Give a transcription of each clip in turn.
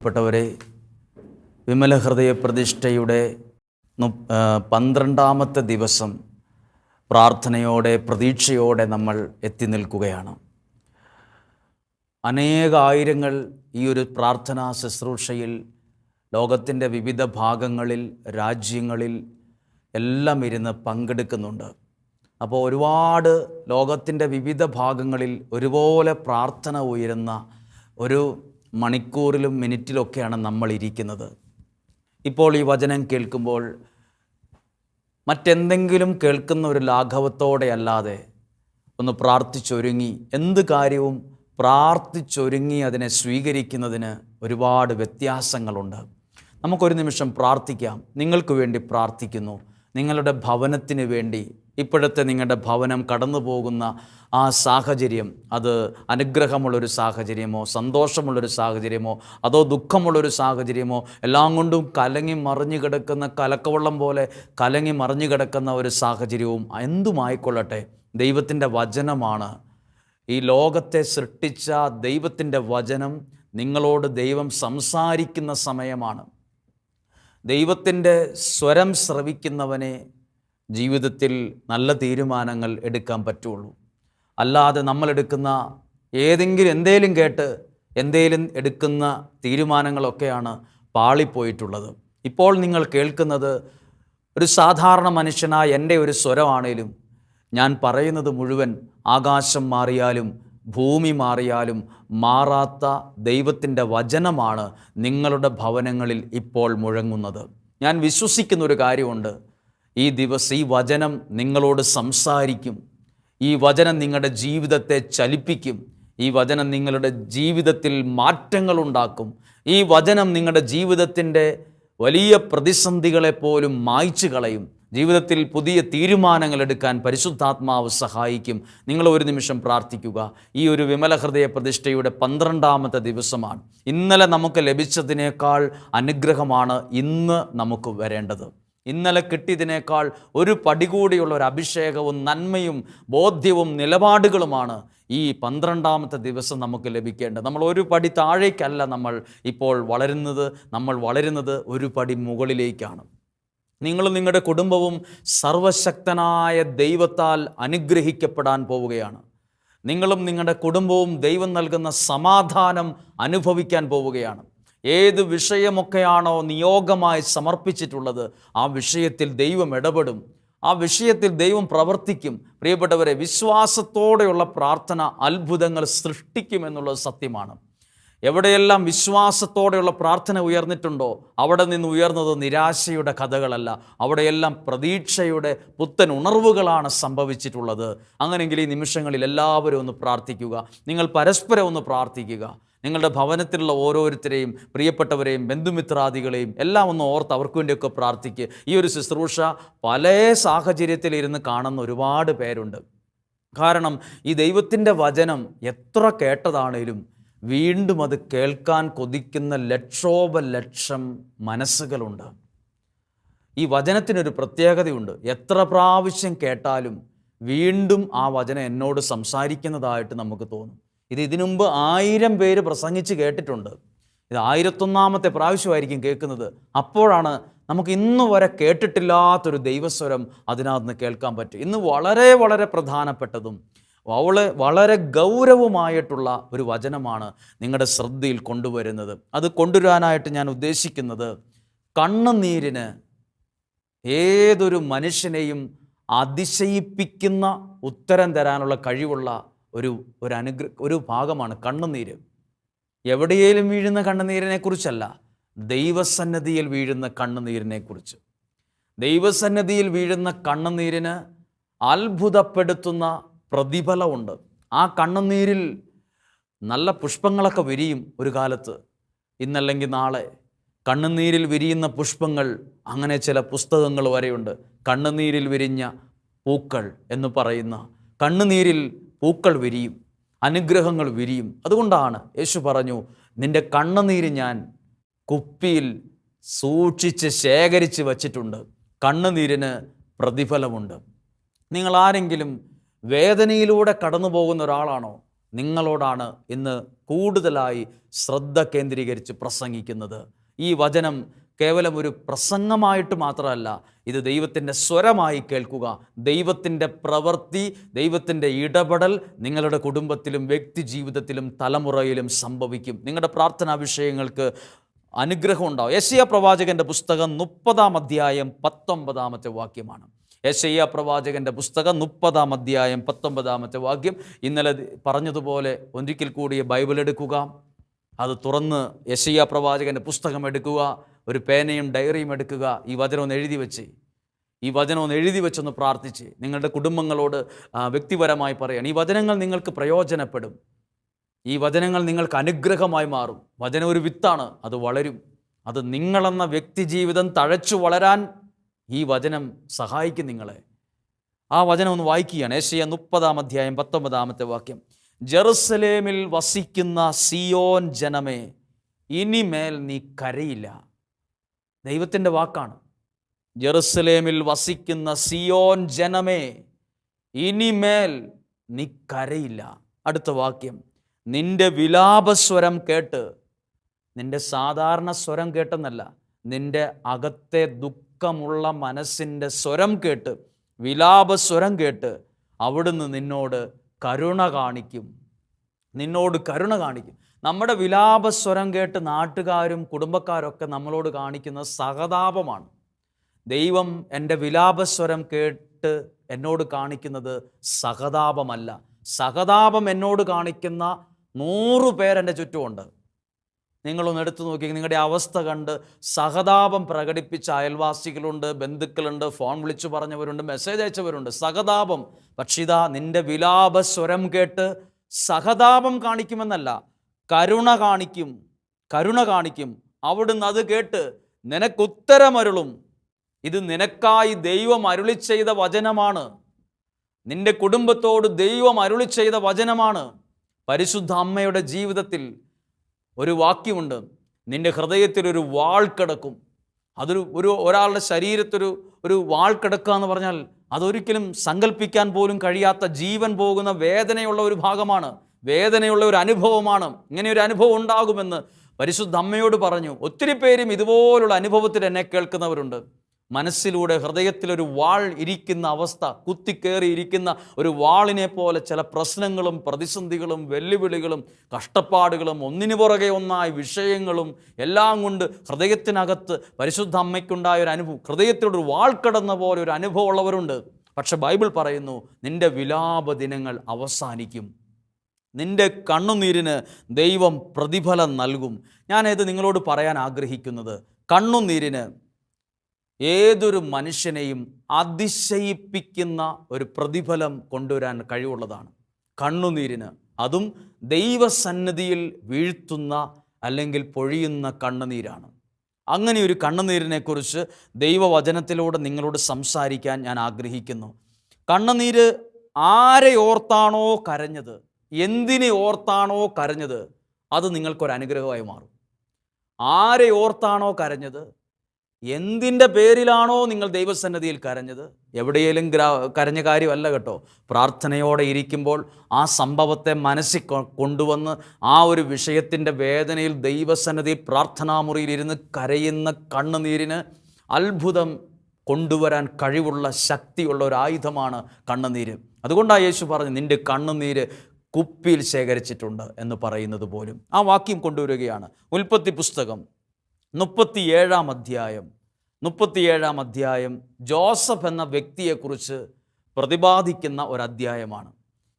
പ്പെട്ടവരെ വിമലഹൃദയ പ്രതിഷ്ഠയുടെ പന്ത്രണ്ടാമത്തെ ദിവസം പ്രാർത്ഥനയോടെ പ്രതീക്ഷയോടെ നമ്മൾ എത്തി നിൽക്കുകയാണ്. അനേകായിരങ്ങൾ ഈ ഒരു പ്രാർത്ഥനാ ശുശ്രൂഷയിൽ ലോകത്തിന്റെ വിവിധ ഭാഗങ്ങളിൽ രാജ്യങ്ങളിൽ എല്ലാം ഇരുന്ന് പങ്കെടുക്കുന്നുണ്ട്. അപ്പോൾ ഒരുപാട് ലോകത്തിന്റെ വിവിധ ഭാഗങ്ങളിൽ ഒരുപോലെ പ്രാർത്ഥന ഉയരുന്ന ഒരു മണിക്കൂറിലും മിനിറ്റിലൊക്കെയാണ് നമ്മൾ ഇരിക്കുന്നത് ഇപ്പോൾ ഈ വചനം കേൾക്കുമ്പോൾ മറ്റെന്തെങ്കിലും കേൾക്കുന്ന ഒരു ലാഘവത്തോടെ അല്ലാതെ ഒന്ന് പ്രാർത്ഥിച്ചൊരുങ്ങി എന്ത് കാര്യവും പ്രാർത്ഥിച്ചൊരുങ്ങി അതിനെ സ്വീകരിക്കുന്നതിന് ഒരുപാട് വ്യത്യാസങ്ങളുണ്ട്. നമുക്കൊരു നിമിഷം പ്രാർത്ഥിക്കാം. നിങ്ങൾക്ക് വേണ്ടി പ്രാർത്ഥിക്കുന്നു. നിങ്ങളുടെ ഭവനത്തിന് വേണ്ടി ഇപ്പോഴത്തെ നിങ്ങളുടെ ഭവനം കടന്നു പോകുന്ന ആ സാഹചര്യം അത് അനുഗ്രഹമുള്ളൊരു സാഹചര്യമോ സന്തോഷമുള്ളൊരു സാഹചര്യമോ അതോ ദുഃഖമുള്ളൊരു സാഹചര്യമോ എല്ലാം കൊണ്ടും കലങ്ങി മറിഞ്ഞു കിടക്കുന്ന കലക്കവെള്ളം പോലെ കലങ്ങി മറിഞ്ഞു കിടക്കുന്ന ഒരു സാഹചര്യവും എന്തുമായിക്കൊള്ളട്ടെ? ദൈവത്തിന്റെ വചനമാണ് ഈ ലോകത്തെ സൃഷ്ടിച്ച ദൈവത്തിന്റെ വചനം നിങ്ങളോട് ദൈവം സംസാരിക്കുന്ന സമയമാണ്. ദൈവത്തിന്റെ സ്വരം ശ്രവിക്കുന്നവനെ ജീവിതത്തിൽ നല്ല തീരുമാനങ്ങൾ എടുക്കാൻ പറ്റുള്ളൂ. അല്ലാതെ നമ്മൾ നമ്മളെടുക്കുന്ന ഏതെങ്കിലും എന്തേലും കേട്ട് എന്തേലും എടുക്കുന്ന തീരുമാനങ്ങളൊക്കെയാണ് പാളിപ്പോയിട്ടുള്ളത്. ഇപ്പോൾ നിങ്ങൾ കേൾക്കുന്നത് ഒരു സാധാരണ മനുഷ്യനായ എന്റെ ഒരു സ്വരമാണേലും ഞാൻ പറയുന്നത് മുഴുവൻ ആകാശം മാറിയാലും ഭൂമി മാറിയാലും മാറാത്ത ദൈവത്തിന്റെ വചനമാണ് നിങ്ങളുടെ ഭവനങ്ങളിൽ ഇപ്പോൾ മുഴങ്ങുന്നത്. ഞാൻ വിശ്വസിക്കുന്ന ഒരു കാര്യമുണ്ട്. ഈ ദിവസം ഈ വചനം നിങ്ങളോട് സംസാരിക്കും. ഈ വചനം നിങ്ങളുടെ ജീവിതത്തെ ചലിപ്പിക്കും. ഈ വചനം നിങ്ങളുടെ ജീവിതത്തിൽ മാറ്റങ്ങൾ ഉണ്ടാക്കും. ഈ വചനം നിങ്ങളുടെ ജീവിതത്തിന്റെ വലിയ പ്രതിസന്ധികളെപ്പോലും മായ്ച്ചു കളയും. ജീവിതത്തിൽ പുതിയ തീരുമാനങ്ങൾ എടുക്കാൻ പരിശുദ്ധാത്മാവ് സഹായിക്കും. നിങ്ങൾ ഒരു നിമിഷം പ്രാർത്ഥിക്കുക. ഈ ഒരു വിമല ഹൃദയ പ്രതിഷ്ഠയുടെ പന്ത്രണ്ടാമത്തെ ദിവസമാണ്. ഇന്നലെ നമുക്ക് ലഭിച്ചതിനേക്കാൾ അനുഗ്രഹമാണ് ഇന്ന് നമുക്ക് വരേണ്ടത്. ഇന്നലെ കിട്ടിയതിനേക്കാൾ ഒരു പടി കൂടിയുള്ള ഒരു അഭിഷേകവും നന്മയും ബോധ്യവും നിലപാടുകളുമാണ് ഈ പന്ത്രണ്ടാമത്തെ ദിവസം നമുക്ക് ലഭിക്കേണ്ടത്. നമ്മൾ ഒരു പടി താഴേക്കല്ല നമ്മൾ ഇപ്പോൾ വളരുന്നത്. നമ്മൾ വളരുന്നത് ഒരു പടി മുകളിലേക്കാണ്. നിങ്ങളും നിങ്ങളുടെ കുടുംബവും സർവശക്തനായ ദൈവത്താൽ അനുഗ്രഹിക്കപ്പെടാൻ പോവുകയാണ്. നിങ്ങളും നിങ്ങളുടെ കുടുംബവും ദൈവം നൽകുന്ന സമാധാനം അനുഭവിക്കാൻ പോവുകയാണ്. ഏത് വിഷയമൊക്കെയാണോ നിയോഗമായി സമർപ്പിച്ചിട്ടുള്ളത് ആ വിഷയത്തിൽ ദൈവം ഇടപെടും. ആ വിഷയത്തിൽ ദൈവം പ്രവർത്തിക്കും. പ്രിയപ്പെട്ടവരെ വിശ്വാസത്തോടെയുള്ള പ്രാർത്ഥന അത്ഭുതങ്ങൾ സൃഷ്ടിക്കുമെന്നുള്ളത് സത്യമാണ്. എവിടെയെല്ലാം വിശ്വാസത്തോടെയുള്ള പ്രാർത്ഥന ഉയർന്നിട്ടുണ്ടോ അവിടെ നിന്ന് ഉയർന്നത് നിരാശയുടെ കഥകളല്ല. അവിടെയെല്ലാം പ്രതീക്ഷയുടെ പുത്തൻ ഉണർവുകളാണ് സംഭവിച്ചിട്ടുള്ളത്. അങ്ങനെയെങ്കിൽ ഈ നിമിഷങ്ങളിൽ എല്ലാവരും ഒന്ന് പ്രാർത്ഥിക്കുക. നിങ്ങൾ പരസ്പരം ഒന്ന് പ്രാർത്ഥിക്കുക. നിങ്ങളുടെ ഭവനത്തിലുള്ള ഓരോരുത്തരെയും പ്രിയപ്പെട്ടവരെയും ബന്ധുമിത്രാദികളെയും എല്ലാം ഒന്ന് ഓർത്ത് അവർക്ക് വേണ്ടിയൊക്കെ പ്രാർത്ഥിക്കുക ഈ ഒരു ശുശ്രൂഷ പല സാഹചര്യത്തിലിരുന്ന് കാണുന്ന ഒരുപാട് പേരുണ്ട്. കാരണം ഈ ദൈവത്തിന്റെ വചനം എത്ര കേട്ടതാണേലും വീണ്ടും അത് കേൾക്കാൻ കൊതിക്കുന്ന ലക്ഷോപലക്ഷം മനസ്സുകളുണ്ട്. ഈ വചനത്തിനൊരു പ്രത്യേകതയുണ്ട്. എത്ര പ്രാവശ്യം കേട്ടാലും വീണ്ടും ആ വചനം എന്നോട് സംസാരിക്കുന്നതായിട്ട് നമുക്ക് തോന്നും. ഇത് ഇതിനുമുമ്പ് ആയിരം പേര് പ്രസംഗിച്ച് കേട്ടിട്ടുണ്ട്. ഇത് ആയിരത്തൊന്നാമത്തെ പ്രാവശ്യമായിരിക്കും കേൾക്കുന്നത്. അപ്പോഴാണ് നമുക്ക് ഇന്ന് വരെ കേട്ടിട്ടില്ലാത്തൊരു ദൈവസ്വരം അതിനകത്ത് നിന്ന് കേൾക്കാൻ പറ്റും. ഇന്ന് വളരെ വളരെ പ്രധാനപ്പെട്ടതും അവളെ വളരെ ഗൗരവമായിട്ടുള്ള ഒരു വചനമാണ് നിങ്ങളുടെ ശ്രദ്ധയിൽ കൊണ്ടുവരുന്നത്. അത് കൊണ്ടുവരാനായിട്ട് ഞാൻ ഉദ്ദേശിക്കുന്നത് കണ്ണുനീരിന് ഏതൊരു മനുഷ്യനെയും അതിശയിപ്പിക്കുന്ന ഉത്തരം തരാനുള്ള കഴിവുള്ള ഒരു ഒരു അനുഗ്ര ഒരു ഭാഗമാണ് കണ്ണുനീര്. എവിടെയേലും വീഴുന്ന കണ്ണുനീരിനെ കുറിച്ചല്ല ദൈവസന്നദ്ധിയിൽ വീഴുന്ന കണ്ണുനീരിനെ കുറിച്ച് ദൈവസന്നദ്ധിയിൽ വീഴുന്ന കണ്ണുനീരിന് അത്ഭുതപ്പെടുത്തുന്ന പ്രതിഫലമുണ്ട്. ആ കണ്ണുനീരിൽ നല്ല പുഷ്പങ്ങളൊക്കെ വിരിയും ഒരു കാലത്ത്. ഇന്നല്ലെങ്കിൽ നാളെ. കണ്ണുനീരിൽ വിരിയുന്ന പുഷ്പങ്ങൾ അങ്ങനെ ചില പുസ്തകങ്ങൾ വരെയുണ്ട്. കണ്ണുനീരിൽ വിരിഞ്ഞ പൂക്കൾ എന്ന് പറയുന്ന. കണ്ണുനീരിൽ പൂക്കൾ വിരിയും. അനുഗ്രഹങ്ങൾ വിരിയും. അതുകൊണ്ടാണ് യേശു പറഞ്ഞു നിന്റെ കണ്ണുനീര് ഞാൻ കുപ്പിയിൽ സൂക്ഷിച്ച് ശേഖരിച്ച് വച്ചിട്ടുണ്ട്. കണ്ണുനീരിന് പ്രതിഫലമുണ്ട്. നിങ്ങൾ ആരെങ്കിലും വേദനയിലൂടെ കടന്നു പോകുന്ന ഒരാളാണോ? നിങ്ങളോടാണ് ഇന്ന് കൂടുതലായി ശ്രദ്ധ കേന്ദ്രീകരിച്ച് പ്രസംഗിക്കുന്നത്. ഈ വചനം കേവലം ഒരു പ്രസംഗമായിട്ട് മാത്രമല്ല ഇത് ദൈവത്തിന്റെ സ്വരമായി കേൾക്കുക. ദൈവത്തിന്റെ പ്രവൃത്തി ദൈവത്തിന്റെ ഇടപെടൽ നിങ്ങളുടെ കുടുംബത്തിലും വ്യക്തി ജീവിതത്തിലും തലമുറയിലും സംഭവിക്കും. നിങ്ങളുടെ പ്രാർത്ഥനാ വിഷയങ്ങൾക്ക് അനുഗ്രഹം ഉണ്ടാവും. യശിയ പ്രവാചകന്റെ പുസ്തകം മുപ്പതാം അധ്യായം പത്തൊമ്പതാമത്തെ വാക്യമാണ്. യശയ്യ പ്രവാചകന്റെ പുസ്തകം മുപ്പതാം അധ്യായം പത്തൊമ്പതാമത്തെ വാക്യം ഇന്നലെ പറഞ്ഞതുപോലെ ഒരിക്കൽ കൂടിയ ബൈബിൾ എടുക്കുക. അത് തുറന്ന് യശയ്യ പ്രവാചകന്റെ പുസ്തകം എടുക്കുക. ഒരു പേനയും ഡയറിയും എടുക്കുക. ഈ വചനം ഒന്ന് എഴുതി വെച്ച്. ഈ വചനം ഒന്ന് എഴുതി വെച്ചൊന്ന് പ്രാർത്ഥിച്ച്. നിങ്ങളുടെ കുടുംബങ്ങളോട് വ്യക്തിപരമായി പറയണം ഈ വചനങ്ങൾ നിങ്ങൾക്ക് പ്രയോജനപ്പെടും. ഈ വചനങ്ങൾ നിങ്ങൾക്ക് അനുഗ്രഹമായി മാറും. വചനം ഒരു വിത്താണ്. അത് വളരും. അത് നിങ്ങളെന്ന വ്യക്തി ജീവിതം തഴച്ചു വളരാൻ ഈ വചനം സഹായിക്കും നിങ്ങളെ. ആ വചനം ഒന്ന് വായിക്കുകയാണ്. ഏഷ്യ മുപ്പതാം അധ്യായം പത്തൊമ്പതാമത്തെ വാക്യം. ജെറുസലേമിൽ വസിക്കുന്ന സിയോൻ ജനമേ ഇനിമേൽ നീ കരയില്ല. ദൈവത്തിന്റെ വാക്കാണ്. ജെറുസലേമിൽ വസിക്കുന്ന സിയോൻ ജനമേ ഇനിമേൽ നീ കരയില്ല. അടുത്ത വാക്യം. നിന്റെ വിലാപസ്വരം കേട്ട് നിന്റെ സാധാരണ സ്വരം കേട്ടെന്നല്ല നിന്റെ അകത്തെ ദുഃഖമുള്ള മനസ്സിന്റെ സ്വരം കേട്ട് വിലാപസ്വരം കേട്ട് അവിടുന്ന് നിന്നോട് കരുണ കാണിക്കും. നിന്നോട് കരുണ കാണിക്കും. നമ്മുടെ വിലാപസ്വരം കേട്ട് നാട്ടുകാരും കുടുംബക്കാരൊക്കെ നമ്മളോട് കാണിക്കുന്ന സഹതാപമാണ്. ദൈവം എന്റെ വിലാപസ്വരം കേട്ട് എന്നോട് കാണിക്കുന്നത് സഹതാപമല്ല. സഹതാപം എന്നോട് കാണിക്കുന്ന നൂറ് പേരെന്റെ ചുറ്റുമുണ്ട്. നിങ്ങളൊന്ന് എടുത്തു നോക്കി നിങ്ങളുടെ അവസ്ഥ കണ്ട് സഹതാപം പ്രകടിപ്പിച്ച അയൽവാസികളുണ്ട് ബന്ധുക്കളുണ്ട് ഫോൺ വിളിച്ചു പറഞ്ഞവരുണ്ട് മെസ്സേജ് അയച്ചവരുണ്ട്. സഹതാപം. പക്ഷിതാ നിന്റെ വിലാപ സ്വരം കേട്ട് സഹതാപം കാണിക്കുമെന്നല്ല കരുണ കാണിക്കും കരുണ കാണിക്കും. അവിടുന്ന് അത് കേട്ട് നിനക്കുത്തരമരുളും. ഇത് നിനക്കായി ദൈവം അരുളി ചെയ്ത വചനമാണ്. നിന്റെ കുടുംബത്തോട് ദൈവം അരുളി ചെയ്ത വചനമാണ്. പരിശുദ്ധ അമ്മയുടെ ജീവിതത്തിൽ ഒരു വാക്യമുണ്ട്. നിന്റെ ഹൃദയത്തിൽ ഒരു വാൾ കിടക്കും. അതൊരു ഒരു ഒരാളുടെ ശരീരത്തൊരു ഒരു വാൾ കിടക്കുക എന്ന് പറഞ്ഞാൽ അതൊരിക്കലും സങ്കല്പിക്കാൻ പോലും കഴിയാത്ത ജീവൻ പോകുന്ന വേദനയുള്ള ഒരു ഭാഗമാണ്. വേദനയുള്ള ഒരു അനുഭവമാണ്. ഇങ്ങനെ ഒരു അനുഭവം ഉണ്ടാകുമെന്ന് പരിശുദ്ധ അമ്മയോട് പറഞ്ഞു. ഒത്തിരി പേരും ഇതുപോലുള്ള അനുഭവത്തിൽ എന്നെ കേൾക്കുന്നവരുണ്ട്. മനസ്സിലൂടെ ഹൃദയത്തിലൊരു വാൾ ഇരിക്കുന്ന അവസ്ഥ കുത്തിക്കേറിയിരിക്കുന്ന ഒരു വാളിനെ പോലെ ചില പ്രശ്നങ്ങളും പ്രതിസന്ധികളും വെല്ലുവിളികളും കഷ്ടപ്പാടുകളും ഒന്നിനു പുറകെ ഒന്നായി വിഷയങ്ങളും എല്ലാം കൊണ്ട് ഹൃദയത്തിനകത്ത് പരിശുദ്ധ അമ്മയ്ക്കുണ്ടായ ഒരു അനുഭവം. ഹൃദയത്തിലൊരു വാൾ കടന്ന പോലെ ഒരു അനുഭവം ഉള്ളവരുണ്ട്. പക്ഷെ ബൈബിൾ പറയുന്നു നിന്റെ വിലാപ ദിനങ്ങൾ അവസാനിക്കും. നിന്റെ കണ്ണുനീരിന് ദൈവം പ്രതിഫലം നൽകും. ഞാനത് നിങ്ങളോട് പറയാൻ ആഗ്രഹിക്കുന്നത്? കണ്ണുനീരിന് ഏതൊരു മനുഷ്യനെയും അതിശയിപ്പിക്കുന്ന ഒരു പ്രതിഫലം കൊണ്ടുവരാൻ കഴിവുള്ളതാണ്. കണ്ണുനീരിന്. അതും ദൈവസന്നിധിയിൽ വീഴ്ത്തുന്ന അല്ലെങ്കിൽ പൊഴിയുന്ന കണ്ണുനീരാണ്. അങ്ങനെ ഒരു കണ്ണുനീരിനെക്കുറിച്ച് ദൈവവചനത്തിലൂടെ നിങ്ങളോട് സംസാരിക്കാൻ ഞാൻ ആഗ്രഹിക്കുന്നു. കണ്ണുനീര് ആരെ ഓർത്താണോ കരഞ്ഞത്? എന്തിനെ ഓർത്താണോ കരഞ്ഞത്? അത് നിങ്ങൾക്കൊരു അനുഗ്രഹമായി മാറും. ആരെ ഓർത്താണോ കരഞ്ഞത്? എന്തിന്റെ പേരിലാണോ നിങ്ങൾ ദൈവസന്നിധിയിൽ കരഞ്ഞത്? എവിടെയെങ്കിലും ഗ്രാ കരഞ്ഞ കാര്യമല്ല കേട്ടോ. പ്രാർത്ഥനയോടെ ഇരിക്കുമ്പോൾ ആ സംഭവത്തെ മനസ്സിൽ കൊണ്ടുവന്ന് ആ ഒരു വിഷയത്തിന്റെ വേദനയിൽ ദൈവസന്നതി പ്രാർത്ഥനാമുറിയിൽ ഇരുന്ന് കരയുന്ന കണ്ണുനീരിന് അത്ഭുതം കൊണ്ടുവരാൻ കഴിവുള്ള ശക്തിയുള്ള ഒരു ആയുധമാണ് കണ്ണുനീര്. അതുകൊണ്ടാണ് യേശു പറഞ്ഞു നിന്റെ കണ്ണുനീര് കുപ്പിയിൽ ശേഖരിച്ചിട്ടുണ്ട് എന്ന് പറയുന്നത് പോലും. ആ വാക്യം കൊണ്ടുവരികയാണ്. ഉൽപ്പത്തി പുസ്തകം മുപ്പത്തിയേഴാം അധ്യായം. മുപ്പത്തിയേഴാം അധ്യായം ജോസഫ് എന്ന വ്യക്തിയെക്കുറിച്ച് പ്രതിപാദിക്കുന്ന ഒരു അധ്യായമാണ്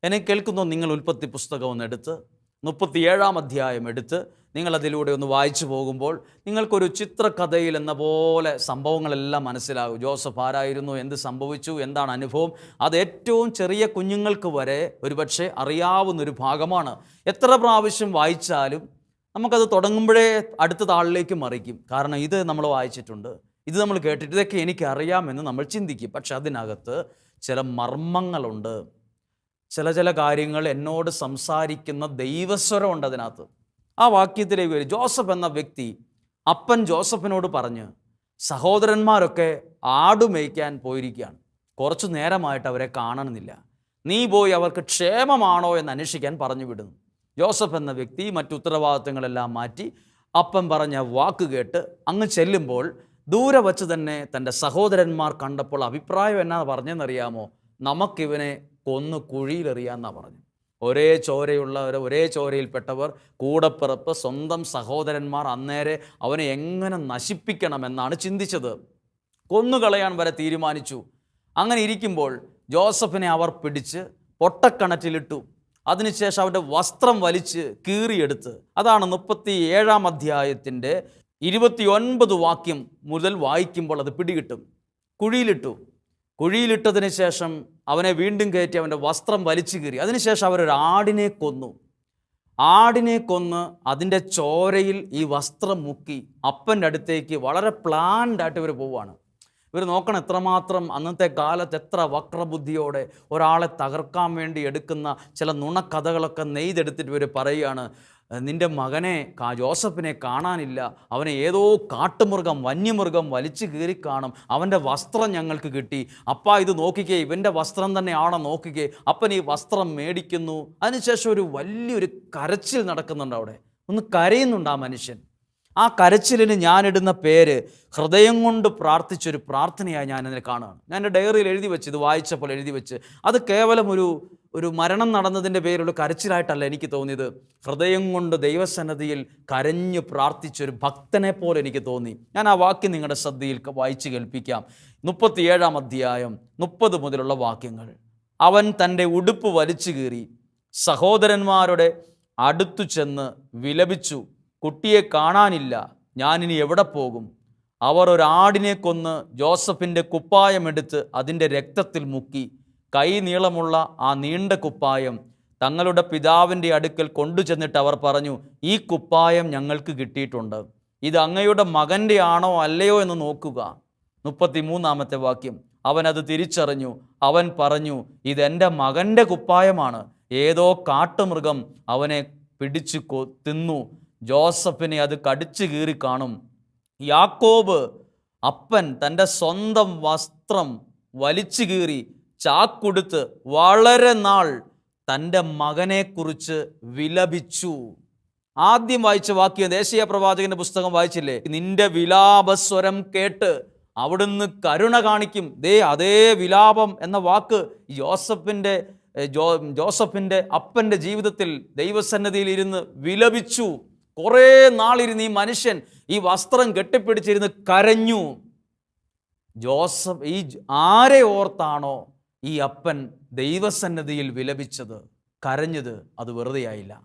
എന്നെ കേൾക്കുന്നു? നിങ്ങൾ ഉൽപ്പത്തി പുസ്തകം ഒന്ന് എടുത്ത് മുപ്പത്തിയേഴാം അധ്യായം എടുത്ത് നിങ്ങളതിലൂടെ ഒന്ന് വായിച്ചു പോകുമ്പോൾ നിങ്ങൾക്കൊരു ചിത്രകഥയിൽ എന്ന പോലെ സംഭവങ്ങളെല്ലാം മനസ്സിലാകും. ജോസഫ് ആരായിരുന്നു? എന്ത് സംഭവിച്ചു? എന്താണ് അനുഭവം? അത് ഏറ്റവും ചെറിയ കുഞ്ഞുങ്ങൾക്ക് വരെ ഒരുപക്ഷെ അറിയാവുന്നൊരു ഭാഗമാണ്. എത്ര പ്രാവശ്യം വായിച്ചാലും നമുക്കത് തുടങ്ങുമ്പോഴേ അടുത്ത താളിലേക്ക് മറിക്കും. കാരണം ഇത് നമ്മൾ വായിച്ചിട്ടുണ്ട്. ഇത് നമ്മൾ കേട്ടിട്ട് ഇതൊക്കെ എനിക്കറിയാമെന്ന് നമ്മൾ ചിന്തിക്കും. പക്ഷെ അതിനകത്ത് ചില മർമ്മങ്ങളുണ്ട്. ചില ചില കാര്യങ്ങൾ എന്നോട് സംസാരിക്കുന്ന ദൈവസ്വരമുണ്ട് അതിനകത്ത്. ആ വാക്യത്തിലേക്ക് വരും. ജോസഫ് എന്ന വ്യക്തി അപ്പൻ ജോസഫിനോട് പറഞ്ഞ് സഹോദരന്മാരൊക്കെ ആടു മേയ്ക്കാൻ പോയിരിക്കുകയാണ്. കുറച്ചു നേരമായിട്ട് അവരെ കാണണമെന്നില്ല. നീ പോയി അവർക്ക് ക്ഷേമമാണോ എന്ന് അന്വേഷിക്കാൻ പറഞ്ഞു വിടുന്നു. ജോസഫ് എന്ന വ്യക്തി മറ്റു ഉത്തരവാദിത്തങ്ങളെല്ലാം മാറ്റി അപ്പം പറഞ്ഞ വാക്ക് കേട്ട് അങ്ങ് ചെല്ലുമ്പോൾ ദൂരെ വച്ച് തന്നെ തന്റെ സഹോദരന്മാർ കണ്ടപ്പോൾ അഭിപ്രായം എന്നാ പറഞ്ഞെന്നറിയാമോ? നമുക്കിവനെ കൊന്ന് കുഴിയിലെറിയാമെന്നാണ് പറഞ്ഞു. ഒരേ ചോരയുള്ളവർ ഒരേ ചോരയിൽപ്പെട്ടവർ കൂടപ്പിറപ്പ് സ്വന്തം സഹോദരന്മാർ അന്നേരെ അവനെ എങ്ങനെ നശിപ്പിക്കണമെന്നാണ് ചിന്തിച്ചത്. കൊന്നുകളയാൻ വരെ തീരുമാനിച്ചു. അങ്ങനെ ഇരിക്കുമ്പോൾ ജോസഫിനെ അവർ പിടിച്ച് പൊട്ടക്കണറ്റിലിട്ടു. അതിനുശേഷം അവന്റെ വസ്ത്രം വലിച്ച് കീറിയെടുത്ത് അതാണ് മുപ്പത്തി ഏഴാം അധ്യായത്തിന്റെ ഇരുപത്തിയൊൻപത് വാക്യം മുതൽ വായിക്കുമ്പോൾ അത് പിടികിട്ടും. കുഴിയിലിട്ടു. കുഴിയിലിട്ടതിന് ശേഷം അവനെ വീണ്ടും കയറ്റി അവന്റെ വസ്ത്രം വലിച്ചു കീറി. അതിനുശേഷം അവരൊരു ആടിനെ കൊന്നു. ആടിനെ കൊന്ന് അതിന്റെ ചോരയിൽ ഈ വസ്ത്രം മുക്കി അപ്പന്റെ അടുത്തേക്ക് വളരെ പ്ലാൻഡായിട്ട് ഇവർ പോവുകയാണ്. ഇവർ നോക്കണം എത്രമാത്രം അന്നത്തെ കാലത്ത് എത്ര വക്രബുദ്ധിയോടെ ഒരാളെ തകർക്കാൻ വേണ്ടി എടുക്കുന്ന ചില നുണക്കഥകളൊക്കെ നെയ്തെടുത്തിട്ട് ഇവർ പറയുകയാണ്. നിന്റെ മകനെ കാ ജോസഫിനെ കാണാനില്ല. അവനെ ഏതോ കാട്ടുമൃഗം വന്യമൃഗം വലിച്ചു കീറി കാണും. അവന്റെ വസ്ത്രം ഞങ്ങൾക്ക് കിട്ടി. അപ്പ ഇത് നോക്കിക്കേ. ഇവന്റെ വസ്ത്രം തന്നെയാണോ നോക്കിക്കേ. അപ്പൻ ഈ വസ്ത്രം മേടിക്കുന്നു. അതിനുശേഷം ഒരു വലിയൊരു കരച്ചിൽ നടക്കുന്നുണ്ട് അവിടെ. ഒന്ന് കരയുന്നുണ്ട് ആ മനുഷ്യൻ. ആ കരച്ചിലിന് ഞാനിടുന്ന പേര് ഹൃദയം കൊണ്ട് പ്രാർത്ഥിച്ചൊരു പ്രാർത്ഥനയായി ഞാൻ അതിനെ കാണുകയാണ്. ഞാൻ എന്റെ ഡയറിയിൽ എഴുതി വെച്ച് ഇത് വായിച്ചപ്പോൾ എഴുതി വെച്ച് അത് കേവലം ഒരു ഒരു മരണം നടന്നതിന്റെ പേരിലുള്ള കരച്ചിലായിട്ടല്ല എനിക്ക് തോന്നിയത്. ഹൃദയം കൊണ്ട് ദൈവസന്നദ്ധിയിൽ കരഞ്ഞു പ്രാർത്ഥിച്ചൊരു ഭക്തനെ പോലെ എനിക്ക് തോന്നി. ഞാൻ ആ വാക്യം നിങ്ങളുടെ ശ്രദ്ധയിൽ വായിച്ച് കേൾപ്പിക്കാം. മുപ്പത്തിയേഴാം അധ്യായം മുപ്പത് മുതലുള്ള വാക്യങ്ങൾ. അവൻ തന്റെ ഉടുപ്പ് വലിച്ചു കീറി സഹോദരന്മാരുടെ അടുത്തു ചെന്ന് വിലപിച്ചു. കുട്ടിയെ കാണാനില്ല. ഞാനിനി എവിടെ പോകും? അവർ ഒരാടിനെ കൊന്ന് ജോസഫിന്റെ കുപ്പായമെടുത്ത് അതിന്റെ രക്തത്തിൽ മുക്കി. കൈ നീളമുള്ള ആ നീണ്ട കുപ്പായം തങ്ങളുടെ പിതാവിന്റെ അടുക്കൽ കൊണ്ടുചെന്നിട്ട് അവർ പറഞ്ഞു ഈ കുപ്പായം ഞങ്ങൾക്ക് കിട്ടിയിട്ടുണ്ട്. ഇത് അങ്ങയുടെ മകന്റെ ആണോ അല്ലയോ എന്ന് നോക്കുക മുപ്പത്തിമൂന്നാമത്തെ വാക്യം. അവൻ അത് തിരിച്ചറിഞ്ഞു. അവൻ പറഞ്ഞു ഇതെന്റെ മകന്റെ കുപ്പായമാണ്. ഏതോ കാട്ടുമൃഗം അവനെ പിടിച്ചു കൊ തിന്നു. ജോസഫിനെ അത് കടിച്ചു കീറി കാണും. യാക്കോബ് അപ്പൻ തന്റെ സ്വന്തം വസ്ത്രം വലിച്ചു കീറി ചാക്കൊടുത്ത് വളരെ നാൾ തന്റെ മകനെക്കുറിച്ച് വിലപിച്ചു. ആദ്യം വായിച്ച വാക്യം ദേശീയ പ്രവാചകന്റെ പുസ്തകം വായിച്ചില്ലേ? നിന്റെ വിലാപസ്വരം കേട്ട് അവിടുന്ന് കരുണ കാണിക്കും. ദേ അതേ വിലാപം എന്ന വാക്ക് ജോസഫിന്റെ ജോ ജോസഫിന്റെ അപ്പന്റെ ജീവിതത്തിൽ ദൈവസന്നദ്ധിയിൽ ഇരുന്ന് വിലപിച്ചു. കുറേ നാളിരുന്ന് ഈ മനുഷ്യൻ ഈ വസ്ത്രം കെട്ടിപ്പിടിച്ചിരുന്ന് കരഞ്ഞു. ജോസഫ് ഈ ആരെ ഓർത്താണോ ഈ അപ്പൻ ദൈവസന്നദ്ധിയിൽ വിലപിച്ചത്? കരഞ്ഞത് അത് വെറുതെയായില്ല.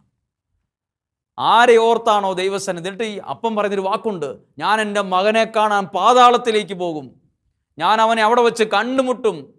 ആരെ ഓർത്താണോ ദൈവസന്നിധി? എന്നിട്ട് ഈ അപ്പം പറയുന്നൊരു വാക്കുണ്ട്. ഞാൻ എന്റെ മകനെ കാണാൻ പാതാളത്തിലേക്ക് പോകും. ഞാൻ അവനെ അവിടെ വെച്ച് കണ്ടുമുട്ടും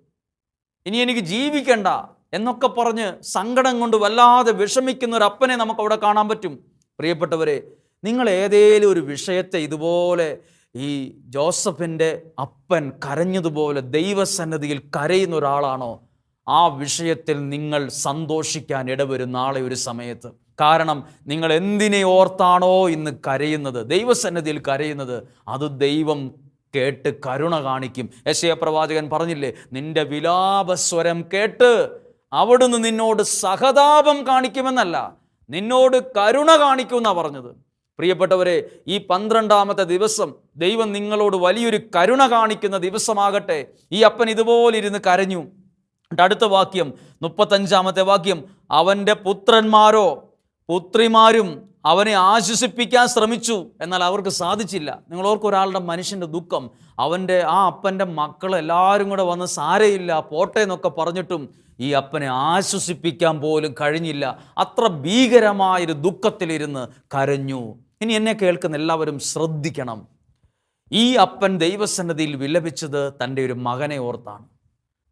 ഇനി എനിക്ക് ജീവിക്കണ്ട എന്നൊക്കെ പറഞ്ഞ് സങ്കടം കൊണ്ട് വല്ലാതെ വിഷമിക്കുന്ന ഒരു അപ്പനെ നമുക്ക് അവിടെ കാണാൻ പറ്റും. പ്രിയപ്പെട്ടവരെ നിങ്ങൾ ഏതേലും ഒരു വിഷയത്തെ ഇതുപോലെ ഈ ജോസഫിന്റെ അപ്പൻ കരഞ്ഞതുപോലെ ദൈവസന്നദ്ധിയിൽ കരയുന്ന ഒരാളാണോ? ആ വിഷയത്തിൽ നിങ്ങൾ സന്തോഷിക്കാൻ ഇടവരും നാളെ ഒരു സമയത്ത്. കാരണം നിങ്ങൾ എന്തിനെ ഓർത്താണോ ഇന്ന് കരയുന്നത്? ദൈവസന്നദ്ധിയിൽ കരയുന്നത് അത് ദൈവം കേട്ട് കരുണ കാണിക്കും. യശയ പ്രവാചകൻ പറഞ്ഞില്ലേ നിന്റെ വിലാപസ്വരം കേട്ട് അവിടുന്ന് നിന്നോട് സഹതാപം കാണിക്കുമെന്നല്ല നിന്നോട് കരുണ കാണിക്കുമെന്നാ പറഞ്ഞത്. പ്രിയപ്പെട്ടവരെ ഈ പന്ത്രണ്ടാമത്തെ ദിവസം ദൈവം നിങ്ങളോട് വലിയൊരു കരുണ കാണിക്കുന്ന ദിവസമാകട്ടെ. ഈ അപ്പൻ ഇതുപോലെ ഇരുന്ന് കരഞ്ഞു. അടുത്ത വാക്യം മുപ്പത്തഞ്ചാമത്തെ വാക്യം അവന്റെ പുത്രന്മാരോ പുത്രിമാരും അവനെ ആശ്വസിപ്പിക്കാൻ ശ്രമിച്ചു. എന്നാൽ അവർക്ക് സാധിച്ചില്ല. നിങ്ങൾ ഓർക്കും ഒരാളുടെ മനുഷ്യന്റെ ദുഃഖം. അവന്റെ ആ അപ്പന്റെ മക്കൾ എല്ലാവരും കൂടെ വന്ന് സാരയില്ല പോട്ടെ എന്നൊക്കെ പറഞ്ഞിട്ടും ഈ അപ്പനെ ആശ്വസിപ്പിക്കാൻ പോലും കഴിഞ്ഞില്ല. അത്ര ഭീകരമായൊരു ദുഃഖത്തിലിരുന്ന് കരഞ്ഞു. ഇനി എന്നെ കേൾക്കുന്ന എല്ലാവരും ശ്രദ്ധിക്കണം. ഈ അപ്പൻ ദൈവസന്നദ്ധിയിൽ വിലപിച്ചത് തന്റെ ഒരു മകനെ ഓർത്താണ്.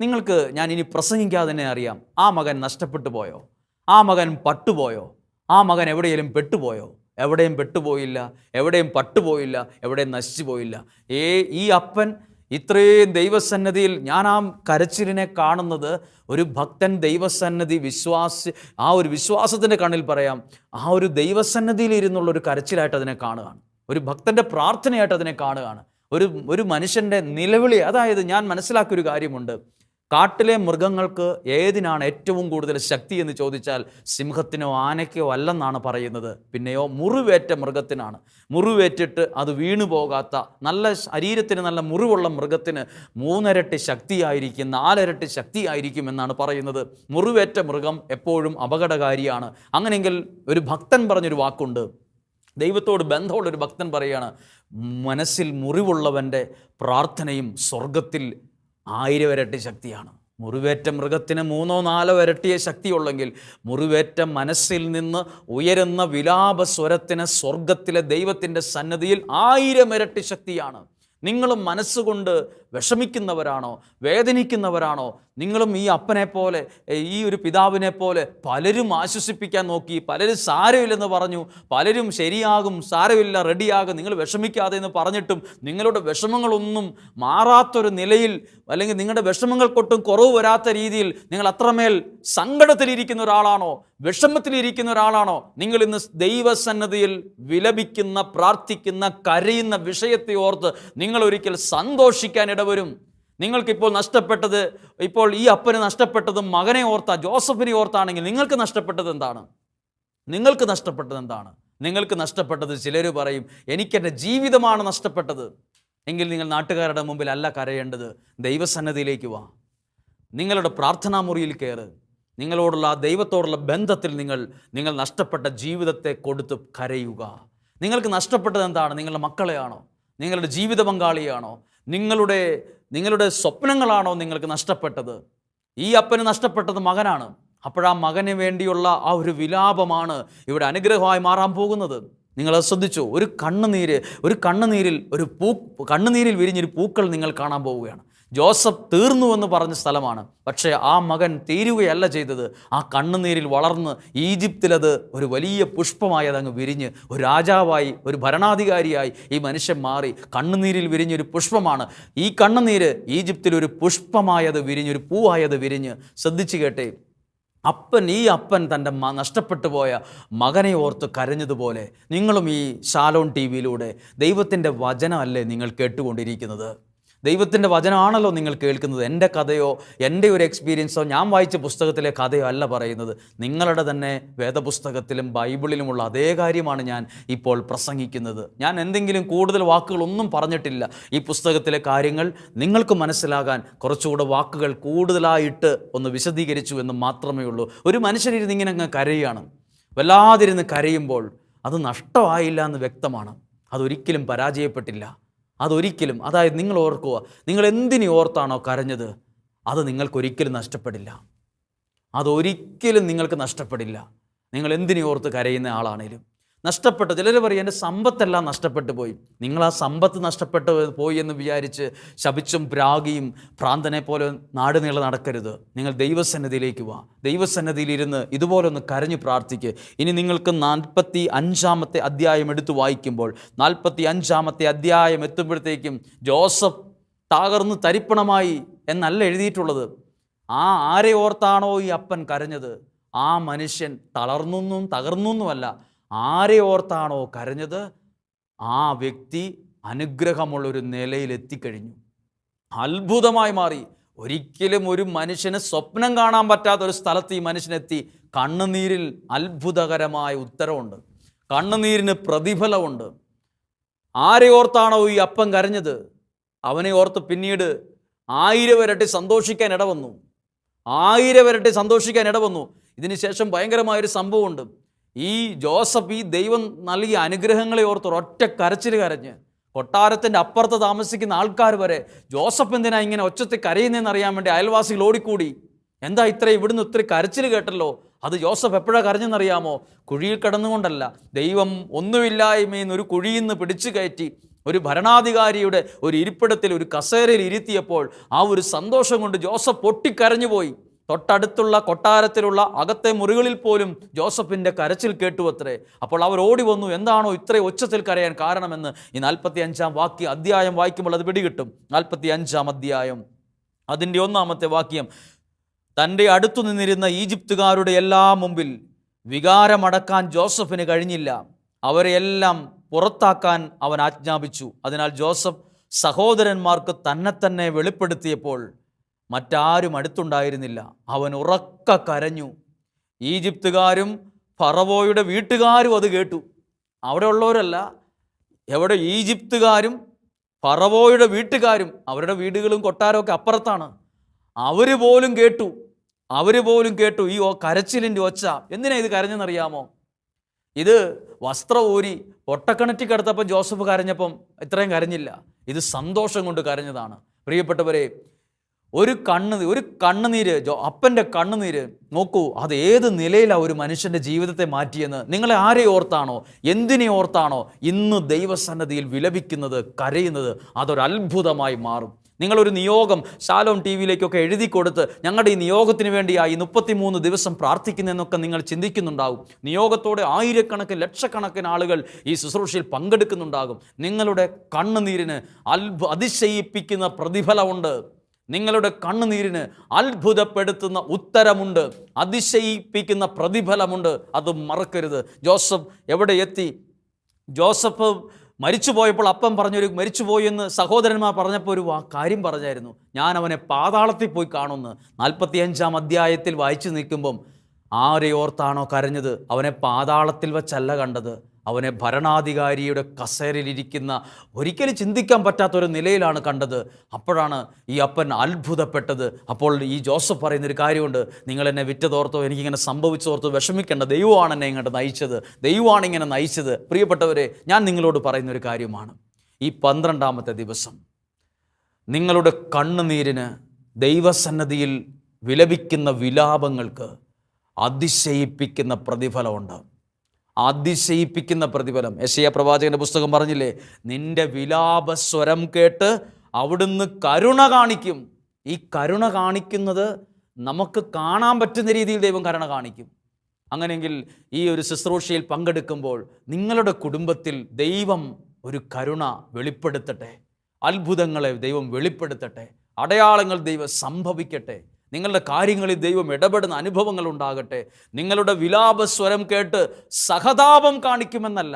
നിങ്ങൾക്ക് ഞാൻ ഇനി പ്രസംഗിക്കാതെ തന്നെ അറിയാം ആ മകൻ നഷ്ടപ്പെട്ടു പോയോ? ആ മകൻ പട്ടുപോയോ? ആ മകൻ എവിടെയെങ്കിലും പെട്ടുപോയോ? എവിടെയും പെട്ടുപോയില്ല എവിടെയും പട്ടുപോയില്ല എവിടെയും നശിച്ചു പോയില്ല ഏ ഈ അപ്പൻ ഇത്രയും ദൈവസന്നദ്ധിയിൽ ഞാൻ ആ കരച്ചിലിനെ കാണുന്നത് ഒരു ഭക്തൻ ദൈവസന്നദ്ധി വിശ്വാസ ആ ഒരു വിശ്വാസത്തിന്റെ കണ്ണിൽ പറയാം. ആ ഒരു ദൈവസന്നദ്ധിയിൽ ഇരുന്നുള്ള ഒരു കരച്ചിലായിട്ട് അതിനെ കാണുകയാണ്. ഒരു ഭക്തന്റെ പ്രാർത്ഥനയായിട്ട് അതിനെ കാണുകയാണ്. ഒരു ഒരു മനുഷ്യന്റെ നിലവിളി അതായത് ഞാൻ മനസ്സിലാക്കിയൊരു കാര്യമുണ്ട്. കാട്ടിലെ മൃഗങ്ങൾക്ക് ഏതിനാണ് ഏറ്റവും കൂടുതൽ ശക്തി എന്ന് ചോദിച്ചാൽ സിംഹത്തിനോ ആനയ്ക്കോ അല്ലെന്നാണ് പറയുന്നത്. പിന്നെയോ മുറിവേറ്റ മൃഗത്തിനാണ്. മുറിവേറ്റിട്ട് അത് വീണു പോകാത്ത നല്ല ശരീരത്തിന് നല്ല മുറിവുള്ള മൃഗത്തിന് മൂന്നരട്ടി ശക്തിയായിരിക്കും നാലരട്ടി ശക്തിയായിരിക്കും എന്നാണ് പറയുന്നത്. മുറിവേറ്റ മൃഗം എപ്പോഴും അപകടകാരിയാണ്. അങ്ങനെയെങ്കിൽ ഒരു ഭക്തൻ പറഞ്ഞൊരു വാക്കുണ്ട്. ദൈവത്തോട് ബന്ധമുള്ള ഒരു ഭക്തൻ പറയാണ് മനസ്സിൽ മുറിവുള്ളവന്റെ പ്രാർത്ഥനയും സ്വർഗത്തിൽ ആയിരം ഇരട്ടി ശക്തിയാണ്. മുറിവേറ്റ മൃഗത്തിന് മൂന്നോ നാലോ ഇരട്ടിയ ശക്തിയുള്ളെങ്കിൽ മുറിവേറ്റ മനസ്സിൽ നിന്ന് ഉയരുന്ന വിലാപ സ്വരത്തിന് സ്വർഗത്തിലെ ദൈവത്തിന്റെ സന്നദ്ധിയിൽ ആയിരം ഇരട്ടി ശക്തിയാണ്. നിങ്ങളും മനസ്സുകൊണ്ട് വിഷമിക്കുന്നവരാണോ? വേദനിക്കുന്നവരാണോ? നിങ്ങളും ഈ അപ്പനെ പോലെ ഈ ഒരു പിതാവിനെ പോലെ പലരും ആശ്വസിപ്പിക്കാൻ നോക്കി പലരും സാരമില്ലെന്ന് പറഞ്ഞു പലരും ശരിയാകും സാരമില്ല റെഡിയാകും നിങ്ങൾ വിഷമിക്കാതെ എന്ന് പറഞ്ഞിട്ടും നിങ്ങളുടെ വിഷമങ്ങളൊന്നും മാറാത്തൊരു നിലയിൽ അല്ലെങ്കിൽ നിങ്ങളുടെ വിഷമങ്ങൾക്കൊട്ടും കുറവ് വരാത്ത രീതിയിൽ നിങ്ങൾ അത്രമേൽ സങ്കടത്തിലിരിക്കുന്ന ഒരാളാണോ? വിഷമത്തിലിരിക്കുന്ന ഒരാളാണോ? നിങ്ങൾ ഇന്ന് ദൈവസന്നദ്ധിയിൽ വിലപിക്കുന്ന പ്രാർത്ഥിക്കുന്ന കരയുന്ന വിഷയത്തെ ഓർത്ത് നിങ്ങൾ ഒരിക്കൽ സന്തോഷിക്കാൻ ഇടവരും നിങ്ങൾക്കിപ്പോൾ നഷ്ടപ്പെട്ടത് ഇപ്പോൾ ഈ അപ്പന് നഷ്ടപ്പെട്ടത് മകനെ ഓർത്ത ജോസഫിനെ ഓർത്താണെങ്കിൽ നിങ്ങൾക്ക് നഷ്ടപ്പെട്ടത് എന്താണ്? നിങ്ങൾക്ക് നഷ്ടപ്പെട്ടത് എന്താണ്? നിങ്ങൾക്ക് നഷ്ടപ്പെട്ടത് ചിലർ പറയും എനിക്കെന്റെ ജീവിതമാണ് നഷ്ടപ്പെട്ടത്. എങ്കിൽ നിങ്ങൾ നാട്ടുകാരുടെ മുമ്പിൽ അല്ല കരയേണ്ടത്. ദൈവസന്നദ്ധിയിലേക്ക് വാ. നിങ്ങളുടെ പ്രാർത്ഥനാ മുറിയിൽ കയറ്. നിങ്ങളോടുള്ള ആ ദൈവത്തോടുള്ള ബന്ധത്തിൽ നിങ്ങൾ നിങ്ങൾ നഷ്ടപ്പെട്ട ജീവിതത്തെ കൊടുത്ത് കരയുക. നിങ്ങൾക്ക് നഷ്ടപ്പെട്ടത് എന്താണ്? നിങ്ങളുടെ മക്കളെയാണോ? നിങ്ങളുടെ ജീവിത പങ്കാളിയാണോ നിങ്ങളുടെ നിങ്ങളുടെ സ്വപ്നങ്ങളാണോ നിങ്ങൾക്ക് നഷ്ടപ്പെട്ടത്? ഈ അപ്പന് നഷ്ടപ്പെട്ടത് മകനാണ്. അപ്പോഴാ മകന് വേണ്ടിയുള്ള ആ ഒരു വിലാപമാണ് ഇവിടെ അനുഗ്രഹമായി മാറാൻ പോകുന്നത്. നിങ്ങൾ ശ്രദ്ധിച്ചു. ഒരു കണ്ണുനീര് ഒരു കണ്ണുനീരിൽ ഒരു പൂ കണ്ണുനീരിൽ വിരിഞ്ഞൊരു പൂക്കൾ നിങ്ങൾ കാണാൻ പോവുകയാണ്. ജോസഫ് തീർന്നു എന്ന് പറഞ്ഞ സ്ഥലമാണ്. പക്ഷേ ആ മകൻ തീരുകയല്ല ചെയ്തത്. ആ കണ്ണുനീരിൽ വളർന്ന് ഈജിപ്തിലത് ഒരു വലിയ പുഷ്പമായി അതങ്ങ് വിരിഞ്ഞ് ഒരു രാജാവായി ഒരു ഭരണാധികാരിയായി ഈ മനുഷ്യൻ മാറി. കണ്ണുനീരിൽ വിരിഞ്ഞൊരു പുഷ്പമാണ്. ഈ കണ്ണുനീര് ഈജിപ്തിൽ ഒരു പുഷ്പമായത് വിരിഞ്ഞൊരു പൂവായത് വിരിഞ്ഞ്. ശ്രദ്ധിച്ചു കേട്ടേ. അപ്പൻ ഈ അപ്പൻ തന്റെ മ നഷ്ടപ്പെട്ടു പോയ മകനെ ഓർത്ത് കരഞ്ഞതുപോലെ നിങ്ങളും ഈ ഷാലോൺ ടി വിയിലൂടെ ദൈവത്തിന്റെ വചനമല്ലേ നിങ്ങൾ കേട്ടുകൊണ്ടിരിക്കുന്നത്? ദൈവത്തിന്റെ വചനമാണല്ലോ നിങ്ങൾ കേൾക്കുന്നത്. എന്റെ കഥയോ എന്റെ ഒരു എക്സ്പീരിയൻസോ ഞാൻ വായിച്ച പുസ്തകത്തിലെ കഥയോ അല്ല പറയുന്നത്. നിങ്ങളുടെ തന്നെ വേദപുസ്തകത്തിലും ബൈബിളിലുമുള്ള അതേ കാര്യമാണ് ഞാൻ ഇപ്പോൾ പ്രസംഗിക്കുന്നത്. ഞാൻ എന്തെങ്കിലും കൂടുതൽ വാക്കുകളൊന്നും പറഞ്ഞിട്ടില്ല. ഈ പുസ്തകത്തിലെ കാര്യങ്ങൾ നിങ്ങൾക്ക് മനസ്സിലാകാൻ കുറച്ചുകൂടെ വാക്കുകൾ കൂടുതലായിട്ട് ഒന്ന് വിശദീകരിച്ചു എന്ന് മാത്രമേ ഉള്ളൂ. ഒരു മനുഷ്യനിരുന്ന് ഇങ്ങനെ അങ്ങ് കരയുകയാണ് വല്ലാതിരുന്ന് കരയുമ്പോൾ അത് നഷ്ടമായില്ല എന്ന് വ്യക്തമാണ്. അതൊരിക്കലും പരാജയപ്പെട്ടില്ല. അതൊരിക്കലും അതായത് നിങ്ങൾ ഓർക്കുക നിങ്ങൾ എന്തിനു ഓർത്താണോ കരഞ്ഞത്? അത് നിങ്ങൾക്കൊരിക്കലും നഷ്ടപ്പെടില്ല. അതൊരിക്കലും നിങ്ങൾക്ക് നഷ്ടപ്പെടില്ല. നിങ്ങൾ എന്തിനു ഓർത്ത് കരയുന്ന ആളാണേലും. നഷ്ടപ്പെട്ട. ചിലർ പറയും എന്റെ സമ്പത്തെല്ലാം നഷ്ടപ്പെട്ടു പോയി. നിങ്ങൾ ആ സമ്പത്ത് നഷ്ടപ്പെട്ടു പോയി എന്ന് വിചാരിച്ച് ശപിച്ചും പ്രാഗിയും ഭ്രാന്തനെ പോലെ നാട് നീളെ നടക്കരുത്. നിങ്ങൾ ദൈവസന്നിധിയിലേക്ക് വാ. ദൈവസന്നിധിയിലിരുന്ന് ഇതുപോലെ ഒന്ന് കരഞ്ഞു പ്രാർത്ഥിക്കുക ഇനി നിങ്ങൾക്ക് നാൽപ്പത്തി അഞ്ചാമത്തെ അധ്യായം എടുത്തു വായിക്കുമ്പോൾ നാൽപ്പത്തി അഞ്ചാമത്തെ അധ്യായം എത്തുമ്പോഴത്തേക്കും ജോസഫ് തകർന്ന് തരിപ്പണമായി എന്നല്ല എഴുതിയിട്ടുള്ളത്. ആ ആരെ ഓർത്താണോ ഈ അപ്പൻ കരഞ്ഞത്? ആ മനുഷ്യൻ തളർന്നൊന്നും തകർന്നൊന്നുമല്ല. ആരെ ഓർത്താണോ കരഞ്ഞത്? ആ വ്യക്തി അനുഗ്രഹമുള്ളൊരു നിലയിൽ എത്തിക്കഴിഞ്ഞു അത്ഭുതമായി മാറി. ഒരിക്കലും ഒരു മനുഷ്യന് സ്വപ്നം കാണാൻ പറ്റാത്ത ഒരു സ്ഥലത്ത് ഈ മനുഷ്യനെത്തി. കണ്ണുനീരിൽ അത്ഭുതകരമായ ഉത്തരവുണ്ട്. കണ്ണുനീരിന് പ്രതിഫലമുണ്ട് ആരെ ഓർത്താണോ ഈ അപ്പം കരഞ്ഞത്? അവനെ ഓർത്ത് പിന്നീട് ആയിരം ഇരട്ടി സന്തോഷിക്കാൻ ഇടവന്നു. ആയിരം ഇരട്ടി സന്തോഷിക്കാൻ ഇടവന്നു. ഇതിനുശേഷം ഭയങ്കരമായൊരു സംഭവമുണ്ട്. ഈ ജോസഫ് ഈ ദൈവം നൽകിയ അനുഗ്രഹങ്ങളെ ഓർത്ത് ഒറ്റ കരച്ചിൽ കരഞ്ഞ് കൊട്ടാരത്തിന്റെ അപ്പുറത്ത് താമസിക്കുന്ന ആൾക്കാർ വരെ ജോസഫ് എന്തിനാ ഇങ്ങനെ ഒച്ചത്തിൽ കരയുന്നതെന്ന് അറിയാൻ വേണ്ടി അയൽവാസികൾ ഓടിക്കൂടി? എന്താ ഇത്ര ഇവിടുന്ന് ഒത്തിരി കരച്ചിൽ കേട്ടല്ലോ? അത് ജോസഫ് എപ്പോഴാണ് കരഞ്ഞെന്നറിയാമോ? കുഴിയിൽ കിടന്നുകൊണ്ടല്ല. ദൈവം ഒന്നുമില്ലായ്മയിൽ ഒരു കുഴിയിൽ നിന്ന് പിടിച്ചു കയറ്റി ഒരു ഭരണാധികാരിയുടെ ഒരു ഇരിപ്പിടത്തിൽ ഒരു കസേരയിൽ ഇരുത്തിയപ്പോൾ ആ ഒരു സന്തോഷം കൊണ്ട് ജോസഫ് പൊട്ടിക്കരഞ്ഞുപോയി. തൊട്ടടുത്തുള്ള കൊട്ടാരത്തിലുള്ള അകത്തെ മുറികളിൽ പോലും ജോസഫിന്റെ കരച്ചിൽ കേട്ടു അത്രേ അപ്പോൾ അവർ ഓടി വന്നു. എന്താണോ ഇത്രയും ഒച്ചത്തിൽ കരയാൻ കാരണമെന്ന് ഈ നാൽപ്പത്തി അഞ്ചാം വാക്യ അധ്യായം വായിക്കുമ്പോൾ അത് പിടികിട്ടും. നാൽപ്പത്തി അഞ്ചാം അധ്യായം. അതിന്റെ ഒന്നാമത്തെ വാക്യം തന്റെ അടുത്തു നിന്നിരുന്ന ഈജിപ്തുകാരുടെ എല്ലാ മുമ്പിൽ വികാരമടക്കാൻ ജോസഫിന് കഴിഞ്ഞില്ല. അവരെല്ലാം പുറത്താക്കാൻ അവൻ ആജ്ഞാപിച്ചു. അതിനാൽ ജോസഫ് സഹോദരന്മാർക്ക് തന്നെ തന്നെ വെളിപ്പെടുത്തിയപ്പോൾ മറ്റാരും അടുത്തുണ്ടായിരുന്നില്ല. അവൻ ഉറക്ക കരഞ്ഞു. ഈജിപ്തുകാരും ഫറവോയുടെ വീട്ടുകാരും അത് കേട്ടു. അവിടെ ഉള്ളവരല്ല എവിടെ ഈജിപ്തുകാരും ഫറവോയുടെ വീട്ടുകാരും അവരുടെ വീടുകളും കൊട്ടാരമൊക്കെ അപ്പുറത്താണ്. അവർ പോലും കേട്ടു. അവർ പോലും കേട്ടു ഈ ഓ കരച്ചിലിന്റെ ഒച്ച എന്തിനാ ഇത് കരഞ്ഞെന്നറിയാമോ? ഇത് വസ്ത്രം ഊരി ഒട്ടക്കണറ്റി കിടത്തപ്പം ജോസഫ് കരഞ്ഞപ്പം ഇത്രയും കരഞ്ഞില്ല. ഇത് സന്തോഷം കൊണ്ട് കരഞ്ഞതാണ്. പ്രിയപ്പെട്ടവരെ ഒരു കണ്ണ് ഒരു കണ്ണുനീര് അപ്പന്റെ കണ്ണുനീര് നോക്കൂ അത് ഏത് നിലയിലാണ് ഒരു മനുഷ്യന്റെ ജീവിതത്തെ മാറ്റിയെന്ന്. നിങ്ങളെ ആരെ ഓർത്താണോ? എന്തിനെ ഓർത്താണോ? ഇന്ന് ദൈവസന്നദ്ധിയിൽ വിലപിക്കുന്നത് കരയുന്നത് അതൊരു അത്ഭുതമായി മാറും. നിങ്ങളൊരു നിയോഗം ശാലോം ടി വിയിലേക്കൊക്കെ എഴുതി കൊടുത്ത് ഞങ്ങളുടെ ഈ നിയോഗത്തിന് വേണ്ടിയായി മുപ്പത്തിമൂന്ന് ദിവസം പ്രാർത്ഥിക്കുന്നതെന്നൊക്കെ നിങ്ങൾ ചിന്തിക്കുന്നുണ്ടാകും നിയോഗത്തോടെ ആയിരക്കണക്കിന് ലക്ഷക്കണക്കിന് ആളുകൾ ഈ ശുശ്രൂഷയിൽ പങ്കെടുക്കുന്നുണ്ടാകും. നിങ്ങളുടെ കണ്ണുനീരിന് അത്ഭു അതിശയിപ്പിക്കുന്ന പ്രതിഫലമുണ്ട്. നിങ്ങളുടെ കണ്ണുനീരിന് അത്ഭുതപ്പെടുത്തുന്ന ഉത്തരമുണ്ട് അതിശയിപ്പിക്കുന്ന പ്രതിഫലമുണ്ട് അത് മറക്കരുത്. ജോസഫ് എവിടെ എത്തി? ജോസഫ് മരിച്ചു പോയപ്പോൾ അപ്പം പറഞ്ഞൊരു മരിച്ചുപോയി എന്ന് സഹോദരന്മാർ പറഞ്ഞപ്പോൾ ഒരു കാര്യം പറഞ്ഞായിരുന്നു. ഞാൻ അവനെ പാതാളത്തിൽ പോയി കാണുമെന്ന്. നാൽപ്പത്തിയഞ്ചാം അധ്യായത്തിൽ വായിച്ചു നിൽക്കുമ്പം ആരെ ഓർത്താണോ കരഞ്ഞത്? അവനെ പാതാളത്തിൽ വച്ചല്ല കണ്ടത്. അവനെ ഭരണാധികാരിയുടെ കസേരയിലിരിക്കുന്ന ഒരിക്കലും ചിന്തിക്കാൻ പറ്റാത്ത ഒരു നിലയിലാണ് കണ്ടത്. അപ്പോഴാണ് ഈ അപ്പൻ അത്ഭുതപ്പെട്ടത്. അപ്പോൾ ഈ ജോസഫ് പറയുന്നൊരു കാര്യമുണ്ട്. നിങ്ങൾ എന്നെ വിറ്റതോർത്തോ എനിക്കിങ്ങനെ സംഭവിച്ചോർത്തോ വിഷമിക്കേണ്ട. ദൈവമാണ് എന്നെ ഇങ്ങോട്ട് നയിച്ചത്. ദൈവമാണ് ഇങ്ങനെ നയിച്ചത്. പ്രിയപ്പെട്ടവരെ ഞാൻ നിങ്ങളോട് പറയുന്നൊരു കാര്യമാണ്. ഈ പന്ത്രണ്ടാമത്തെ ദിവസം നിങ്ങളുടെ കണ്ണുനീരിന് ദൈവസന്നദ്ധിയിൽ വിലപിക്കുന്ന വിലാപങ്ങൾക്ക് അതിശയിപ്പിക്കുന്ന പ്രതിഫലമുണ്ട് അതിശയിപ്പിക്കുന്ന പ്രതിഫലം. യശയ പ്രവാചകന്റെ പുസ്തകം പറഞ്ഞില്ലേ? നിന്റെ വിലാപ സ്വരം കേട്ട് അവിടുന്ന് കരുണ കാണിക്കും. ഈ കരുണ കാണിക്കുന്നത് നമുക്ക് കാണാൻ പറ്റുന്ന രീതിയിൽ ദൈവം കരുണ കാണിക്കും. അങ്ങനെയെങ്കിൽ ഈ ഒരു ശുശ്രൂഷയിൽ പങ്കെടുക്കുമ്പോൾ നിങ്ങളുടെ കുടുംബത്തിൽ ദൈവം ഒരു കരുണ വെളിപ്പെടുത്തട്ടെ. അത്ഭുതങ്ങളെ ദൈവം വെളിപ്പെടുത്തട്ടെ. അടയാളങ്ങൾ ദൈവം സംഭവിക്കട്ടെ. നിങ്ങളുടെ കാര്യങ്ങളിൽ ദൈവം ഇടപെടുന്ന അനുഭവങ്ങൾ ഉണ്ടാകട്ടെ. നിങ്ങളുടെ വിലാപസ്വരം കേട്ട് സഹതാപം കാണിക്കുമെന്നല്ല.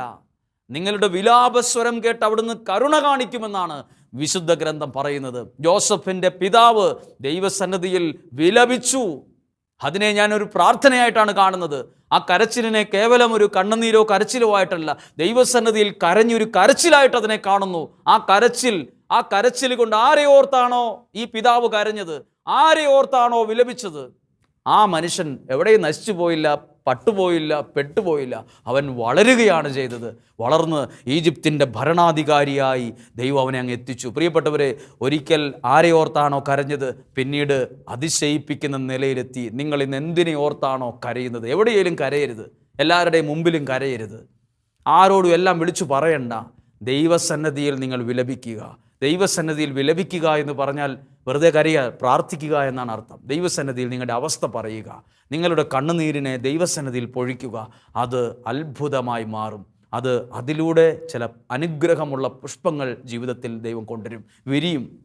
നിങ്ങളുടെ വിലാപസ്വരം കേട്ട് അവിടുന്ന് കരുണ കാണിക്കുമെന്നാണ് വിശുദ്ധ ഗ്രന്ഥം പറയുന്നത്. ജോസഫിന്റെ പിതാവ് ദൈവസന്നദ്ധിയിൽ വിലപിച്ചു. അതിനെ ഞാനൊരു പ്രാർത്ഥനയായിട്ടാണ് കാണുന്നത്. ആ കരച്ചിലിനെ കേവലം ഒരു കണ്ണുനീരോ കരച്ചിലോ ആയിട്ടല്ല ദൈവസന്നദ്ധിയിൽ കരഞ്ഞൊരു കരച്ചിലായിട്ട് അതിനെ കാണുന്നു. ആ കരച്ചിൽ ആ കരച്ചിൽ കൊണ്ട് ആരെ ഓർത്താണോ ഈ പിതാവ് കരഞ്ഞത്? ആരെ ഓർത്താണോ വിലപിച്ചത്? ആ മനുഷ്യൻ എവിടെയും നശിച്ചു പോയില്ല പട്ടുപോയില്ല പെട്ടുപോയില്ല. അവൻ വളരുകയാണ് ചെയ്തത്. വളർന്ന് ഈജിപ്തിന്റെ ഭരണാധികാരിയായി ദൈവം അവനെ അങ്ങ് എത്തിച്ചു. പ്രിയപ്പെട്ടവരെ ഒരിക്കൽ ആരെ ഓർത്താണോ കരഞ്ഞത്? പിന്നീട് അതിശയിപ്പിക്കുന്ന നിലയിലെത്തി. നിങ്ങൾ ഇന്ന് എന്തിനെ ഓർത്താണോ കരയുന്നത്? എവിടെയെങ്കിലും കരയരുത്. എല്ലാവരുടെയും മുമ്പിലും കരയരുത്. ആരോടും എല്ലാം വിളിച്ചു പറയണ്ട. ദൈവസന്നദ്ധിയിൽ നിങ്ങൾ വിലപിക്കുക. ദൈവസന്നദ്ധിയിൽ വിലപിക്കുക എന്ന് പറഞ്ഞാൽ വെറുതെ കരയ പ്രാർത്ഥിക്കുക എന്നാണ് അർത്ഥം. ദൈവസന്നദ്ധിയിൽ നിങ്ങളുടെ അവസ്ഥ പറയുക നിങ്ങളുടെ കണ്ണുനീരിനെ ദൈവസന്നദ്ധിയിൽ പൊഴിക്കുക അത് അത്ഭുതമായി മാറും. അത് അതിലൂടെ ചില അനുഗ്രഹമുള്ള പുഷ്പങ്ങൾ ജീവിതത്തിൽ ദൈവം കൊണ്ടുവരും. വിരിയും.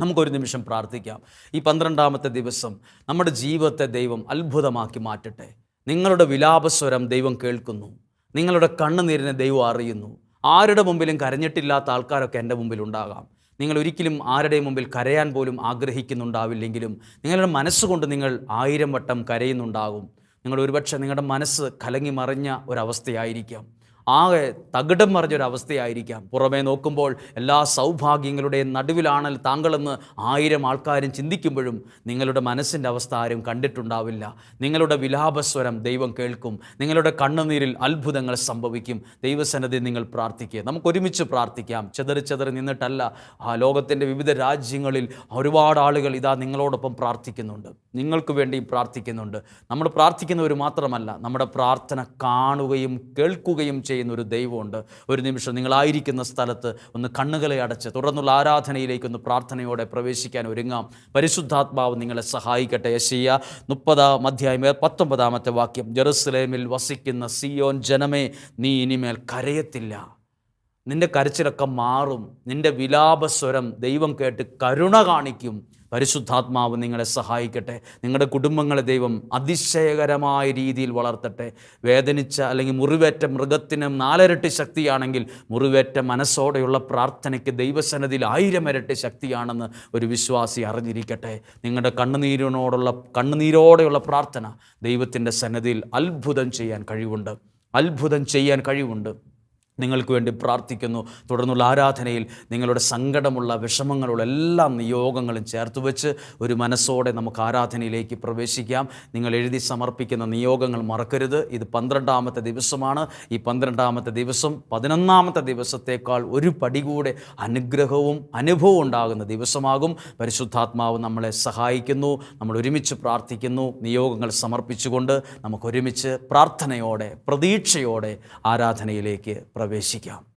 നമുക്കൊരു നിമിഷം പ്രാർത്ഥിക്കാം. ഈ പന്ത്രണ്ടാമത്തെ ദിവസം നമ്മുടെ ജീവിതത്തെ ദൈവം അത്ഭുതമാക്കി മാറ്റട്ടെ. നിങ്ങളുടെ വിലാപസ്വരം ദൈവം കേൾക്കുന്നു. നിങ്ങളുടെ കണ്ണുനീരിനെ ദൈവം അറിയുന്നു. ആരുടെ മുമ്പിലും കരഞ്ഞിട്ടില്ലാത്ത ആൾക്കാരൊക്കെ എന്റെ മുമ്പിൽ ഉണ്ടാകാം നിങ്ങൾ ഒരിക്കലും ആരുടെയും മുമ്പിൽ കരയാൻ പോലും ആഗ്രഹിക്കുന്നുണ്ടാവില്ലെങ്കിലും നിങ്ങളുടെ മനസ്സുകൊണ്ട് നിങ്ങൾ ആയിരം വട്ടം കരയുന്നുണ്ടാകും. നിങ്ങൾ ഒരുപക്ഷെ നിങ്ങളുടെ മനസ്സ് കലങ്ങി മറിഞ്ഞ ഒരവസ്ഥയായിരിക്കാം. ആകെ തകിടം മറിഞ്ഞൊരവസ്ഥയായിരിക്കാം. പുറമേ നോക്കുമ്പോൾ എല്ലാ സൗഭാഗ്യങ്ങളുടെയും നടുവിലാണ് താങ്കളെന്ന് ആയിരം ആൾക്കാരും ചിന്തിക്കുമ്പോഴും നിങ്ങളുടെ മനസ്സിന്റെ അവസ്ഥ ആരും കണ്ടിട്ടുണ്ടാവില്ല. നിങ്ങളുടെ വിലാപസ്വരം ദൈവം കേൾക്കും. നിങ്ങളുടെ കണ്ണുനീരിൽ അത്ഭുതങ്ങൾ സംഭവിക്കും. ദൈവസന്നദ്ധി നിങ്ങൾ പ്രാർത്ഥിക്കുക. നമുക്ക് ഒരുമിച്ച് പ്രാർത്ഥിക്കാം. ചെതറി ചെതറി നിന്നിട്ടല്ല. ആ ലോകത്തിന്റെ വിവിധ രാജ്യങ്ങളിൽ ഒരുപാട് ആളുകൾ ഇതാ നിങ്ങളോടൊപ്പം പ്രാർത്ഥിക്കുന്നുണ്ട്. നിങ്ങൾക്ക് വേണ്ടിയും പ്രാർത്ഥിക്കുന്നുണ്ട്. നമ്മൾ പ്രാർത്ഥിക്കുന്നവർ മാത്രമല്ല നമ്മുടെ പ്രാർത്ഥന കാണുകയും കേൾക്കുകയും ചെയ്യുന്ന ഒരു ദൈവമുണ്ട്. ഒരു നിമിഷം നിങ്ങളായിരിക്കുന്ന സ്ഥലത്ത് ഒന്ന് കണ്ണുകളെ അടച്ച് തുടർന്നുള്ള ആരാധനയിലേക്ക് ഒന്ന് പ്രാർത്ഥനയോടെ പ്രവേശിക്കാൻ ഒരുങ്ങാം. പരിശുദ്ധാത്മാവ് നിങ്ങളെ സഹായിക്കട്ടെ. യശയ്യ മുപ്പതാം അധ്യായം പത്തൊമ്പതാമത്തെ വാക്യം. ജെറുസലേമിൽ വസിക്കുന്ന സിയോൻ ജനമേ നീ ഇനിമേൽ കരയത്തില്ല. നിന്റെ കരച്ചിലൊക്കെ മാറും. നിന്റെ വിലാപസ്വരം ദൈവം കേട്ട് കരുണ കാണിക്കും. പരിശുദ്ധാത്മാവ് നിങ്ങളെ സഹായിക്കട്ടെ. നിങ്ങളുടെ കുടുംബങ്ങളെ ദൈവം അതിശയകരമായ രീതിയിൽ വളർത്തട്ടെ. വേദനിച്ച അല്ലെങ്കിൽ മുറിവേറ്റ മൃഗത്തിന് നാലരട്ടി ശക്തിയാണെങ്കിൽ മുറിവേറ്റ മനസ്സോടെയുള്ള പ്രാർത്ഥനയ്ക്ക് ദൈവസന്നതിയിൽ ആയിരം ഇരട്ടി ശക്തിയാണെന്ന് ഒരു വിശ്വാസി അറിഞ്ഞിരിക്കട്ടെ. നിങ്ങളുടെ കണ്ണുനീരിനോടുള്ള കണ്ണുനീരോടെയുള്ള പ്രാർത്ഥന ദൈവത്തിന്റെ സന്നദ്ധിയിൽ അത്ഭുതം ചെയ്യാൻ കഴിവുണ്ട്. അത്ഭുതം ചെയ്യാൻ കഴിവുണ്ട്. നിങ്ങൾക്ക് വേണ്ടി പ്രാർത്ഥിക്കുന്നു. തുടർന്നുള്ള ആരാധനയിൽ നിങ്ങളുടെ സങ്കടമുള്ള വിഷമങ്ങളുള്ള എല്ലാ നിയോഗങ്ങളും ചേർത്ത് വെച്ച് ഒരു മനസ്സോടെ നമുക്ക് ആരാധനയിലേക്ക് പ്രവേശിക്കാം. നിങ്ങൾ എഴുതി സമർപ്പിക്കുന്ന നിയോഗങ്ങൾ മറക്കരുത്. ഇത് പന്ത്രണ്ടാമത്തെ ദിവസമാണ്. ഈ പന്ത്രണ്ടാമത്തെ ദിവസം പതിനൊന്നാമത്തെ ദിവസത്തേക്കാൾ ഒരു പടി കൂടെ അനുഗ്രഹവും അനുഭവവും ഉണ്ടാകുന്ന ദിവസമാകും. പരിശുദ്ധാത്മാവ് നമ്മളെ സഹായിക്കുന്നു. നമ്മൾ ഒരുമിച്ച് പ്രാർത്ഥിക്കുന്നു. നിയോഗങ്ങൾ സമർപ്പിച്ചുകൊണ്ട് നമുക്കൊരുമിച്ച് പ്രാർത്ഥനയോടെ പ്രതീക്ഷയോടെ ആരാധനയിലേക്ക് പ്രവേശിക്കാം.